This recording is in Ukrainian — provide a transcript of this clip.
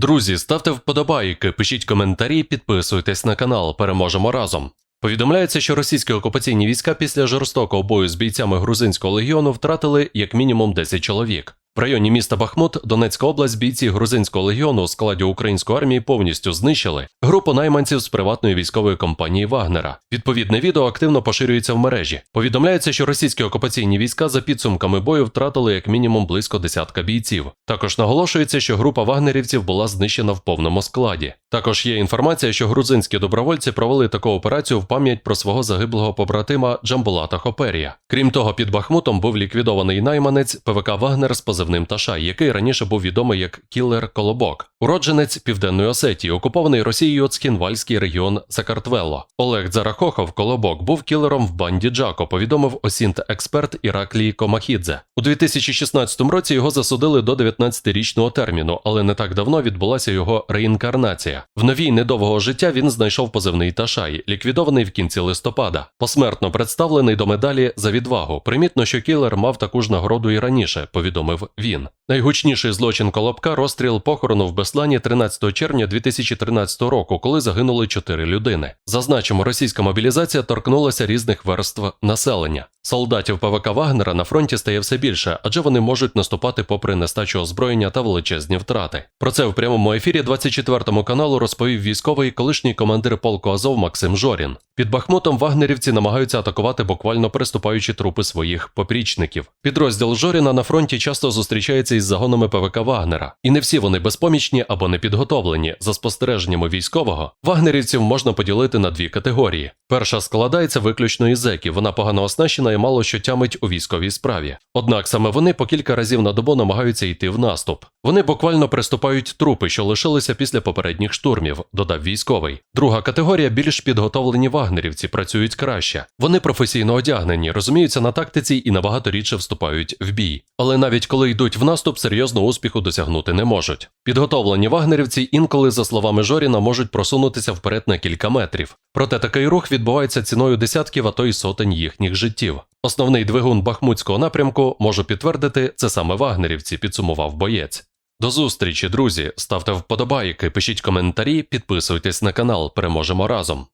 Друзі, ставте вподобайки, пишіть коментарі, підписуйтесь на канал. Переможемо разом. Повідомляється, що російські окупаційні війська після жорстокого бою з бійцями грузинського легіону втратили як мінімум 10 чоловік. В районі міста Бахмут Донецька область бійці грузинського легіону у складі української армії повністю знищили групу найманців з приватної військової компанії Вагнера. Відповідне відео активно поширюється в мережі. Повідомляється, що російські окупаційні війська за підсумками бою втратили як мінімум близько десятка бійців. Також наголошується, що група вагнерівців була знищена в повному складі. Також є інформація, що грузинські добровольці провели таку операцію в пам'ять про свого загиблого побратима Джамбулата Хоперія. Крім того, під Бахмутом був ліквідований найманець ПВК Вагнер з позивним Ташай, який раніше був відомий як Кілер Колобок, уродженець Південної Осетії, окупований Росією Цкінвальський регіон Сакартвело. Олег Дзарахохов Колобок був кілером в банді Джако, повідомив осінт-експерт Іраклій Комахідзе. У 2016 році його засудили до 19-річного терміну, але не так давно відбулася його реінкарнація. В новій недовгого життя він знайшов позивний Ташай, ліквідований в кінці листопада. Посмертно представлений до медалі за відвагу. Примітно, що кілер мав таку ж нагороду і раніше, повідомив він. Найгучніший злочин Колобка розстріл похорону в Беслані 13 червня 2013 року, коли загинули чотири людини. Зазначимо, російська мобілізація торкнулася різних верств населення. Солдатів ПВК Вагнера на фронті стає все більше, адже вони можуть наступати попри нестачу озброєння та величезні втрати. Про це в прямому ефірі 24 каналу розповів військовий колишній командир полку Азов Максим Жорін. Під Бахмутом вагнерівці намагаються атакувати буквально приступаючи трупи своїх попрічників. Підрозділ Жоріна на фронті часто зустрічається із загонами ПВК Вагнера, і не всі вони безпомічні або непідготовлені. За спостереженнями військового, вагнерівців можна поділити на дві категорії. Перша складається виключно із зеків, вона погано оснащена і мало що тямить у військовій справі. Однак саме вони по кілька разів на добу намагаються йти в наступ. Вони буквально приступають трупи, що лишилися після попередніх штурмів, додав військовий. Друга категорія більш підготовлені вагнерівці працюють краще. Вони професійно одягнені, розуміються на тактиці і набагато рідше вступають в бій. Але навіть коли йдуть в наступ, серйозного успіху досягнути не можуть. Підготовлені вагнерівці інколи, за словами Жоріна, можуть просунутися вперед на кілька метрів. Проте такий рух відбувається ціною десятків, а то й сотень їхніх життів. Основний двигун бахмутського напрямку можу підтвердити, це саме вагнерівці, підсумував боєць. До зустрічі, друзі. Ставте вподобайки, пишіть коментарі, підписуйтесь на канал. Переможемо разом.